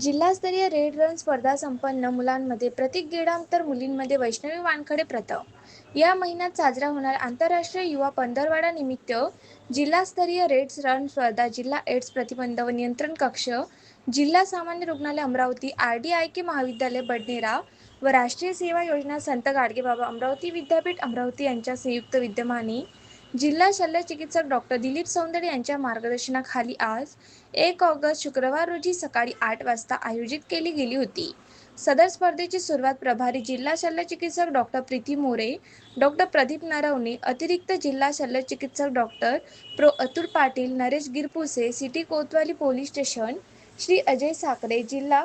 जिल्हास्तरीय red run स्पर्धा संपन्न मुलांमध्ये प्रतीक गेडाम तर मुलींमध्ये वैष्णवी वानखडे प्रथम. या महिन्यात साजरा होणार आंतरराष्ट्रीय युवा पंधरवाडा निमित्त जिल्हास्तरीय रेड्स रन स्पर्धा जिल्हा एड्स प्रतिबंध व नियंत्रण कक्ष जिल्हा सामान्य रुग्णालय Amravati R D I K महाविद्यालय बडनेरा व राष्ट्रीय सेवा योजना संत गाडगेबाबा अमरावती विद्यापीठ अमरावती यांच्या संयुक्त विद्यमाने जिल्हा शल्य चिकित्सक डॉक्टर दिलीप सौंदर्य यांच्या मार्गदर्शनाखाली आज एक ऑगस्ट शुक्रवार रोजी सकाळी आठ वाजता आयोजित केली गेली होती. सदर स्पर्धेची सुरुवात प्रभारी जिल्हा शल्य चिकित्सक डॉक्टर प्रीती मोरे डॉक्टर प्रदीप नरवणे अतिरिक्त जिल्हा शल्य चिकित्सक doctor pro Atul Patil Naresh Girpuse city Kotwali police station Shri Ajay Sakare जिल्हा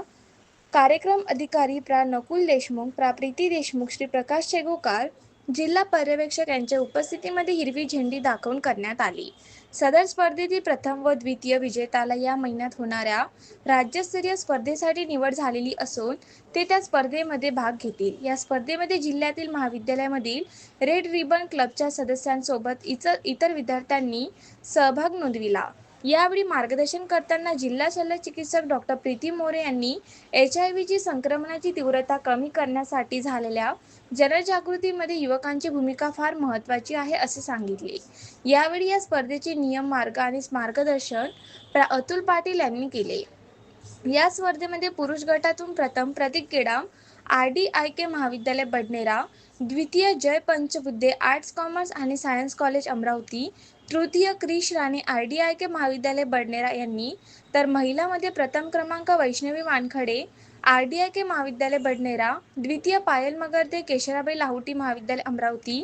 कार्यक्रम अधिकारी प्रा. नकुल देशमुख प्रा. प्रीती देशमुख श्री प्रकाश शेगोकार जिल्हा पर्यवेक्षक यांच्या उपस्थितीमध्ये हिरवी झेंडी दाखवून करण्यात आली. सदर स्पर्धेतील प्रथम व द्वितीय विजेत्याला या महिन्यात होणाऱ्या राज्यस्तरीय स्पर्धेसाठी निवड झालेली असून ते त्या स्पर्धेमध्ये भाग घेतील. या स्पर्धेमध्ये जिल्ह्यातील महाविद्यालयामधील रेड रिबन क्लबच्या सदस्यांसोबत इतर इतर विद्यार्थ्यांनी सहभाग नोंदविला. यावेळी मार्गदर्शन करताना जिल्हा शल्य चिकित्सक डॉक्टर प्रीती मोरे यांनी एच आय व्हीची संक्रमणाची तीव्रता कमी करण्यासाठी झालेल्या जनजागृतीमध्ये युवकांची भूमिका फार महत्त्वाची आहे असे सांगितले. यावेळी या स्पर्धेचे नियम मार्ग आणि मार्गदर्शन प्रा अतुल पाटील यांनी केले. या स्पर्धेमध्ये पुरुष गटातून प्रथम Pratik Kedam R D I K महाविद्यालय बडनेरा द्वितीय जय पंचबुद्धे आर्ट्स कॉमर्स आणि सायन्स कॉलेज अमरावती तृतीय Krish Rane R D I K महाविद्यालय बडनेरा यांनी तर महिलामध्ये प्रथम क्रमांक Vaishnavi Wankhade R D I K महाविद्यालय बडनेरा द्वितीय पायल मगरदे केशराबाई लाहोटी महाविद्यालय अमरावती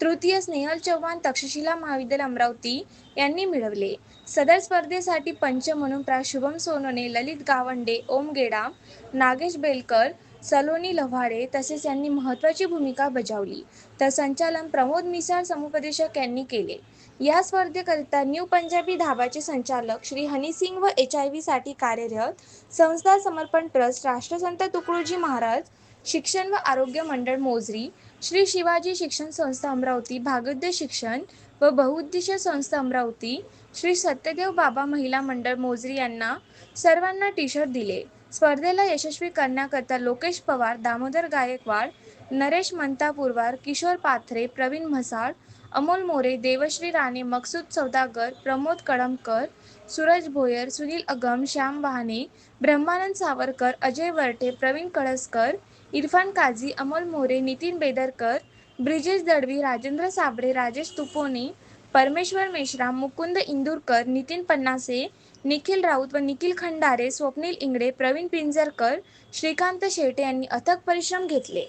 तृतीय स्नेहल चव्हाण तक्षशिला महाविद्यालय अमरावती यांनी मिळवले. सदर स्पर्धेसाठी पंच म्हणून प्रा शुभम सोनोने ललित गावंडे ओम गेडाम नागेश बेलकर सलोनी लव्हाडे तसेच यांनी महत्त्वाची भूमिका बजावली. तर संचालन प्रमोद मिसाळ समुपदेशक यांनी केले. या स्पर्धेकरिता न्यू पंजाबी धाबाचे संचालक श्री हनीसिंग व एच आय व्हीसाठी कार्यरत संस्था समर्पण ट्रस्ट राष्ट्रसंत तुकडोजी महाराज शिक्षण व आरोग्य मंडळ मोजरी श्री शिवाजी शिक्षण संस्था अमरावती भागोद्य शिक्षण व बहुउद्देशीय संस्था अमरावती श्री सत्यदेव बाबा महिला मंडळ मोजरी यांना सर्वांना टी शर्ट दिले. स्पर्धेला यशस्वी करण्याकरता लोकेश पवार दामोदर गायकवाड नरेश मंतापूरवार किशोर पाथरे प्रवीण म्हसाळ अमोल मोरे देवश्री राणे मकसूद सौदागर प्रमोद कळमकर सूरज भोयर सुनील अगम श्याम वाहने ब्रह्मानंद सावरकर अजय वरटे प्रवीण कळसकर इरफान काझी अमोल मोरे नितीन बेदरकर ब्रिजेश दडवी राजेंद्र साबळे राजेश तुपोने परमेश्वर मेश्राम मुकुंद इंदूरकर नितीन पन्नासे निखिल राऊत व निखिल खंडारे स्वप्नील इंगडे प्रवीण पिंजरकर श्रीकांत शेटे यांनी अथक परिश्रम घेतले.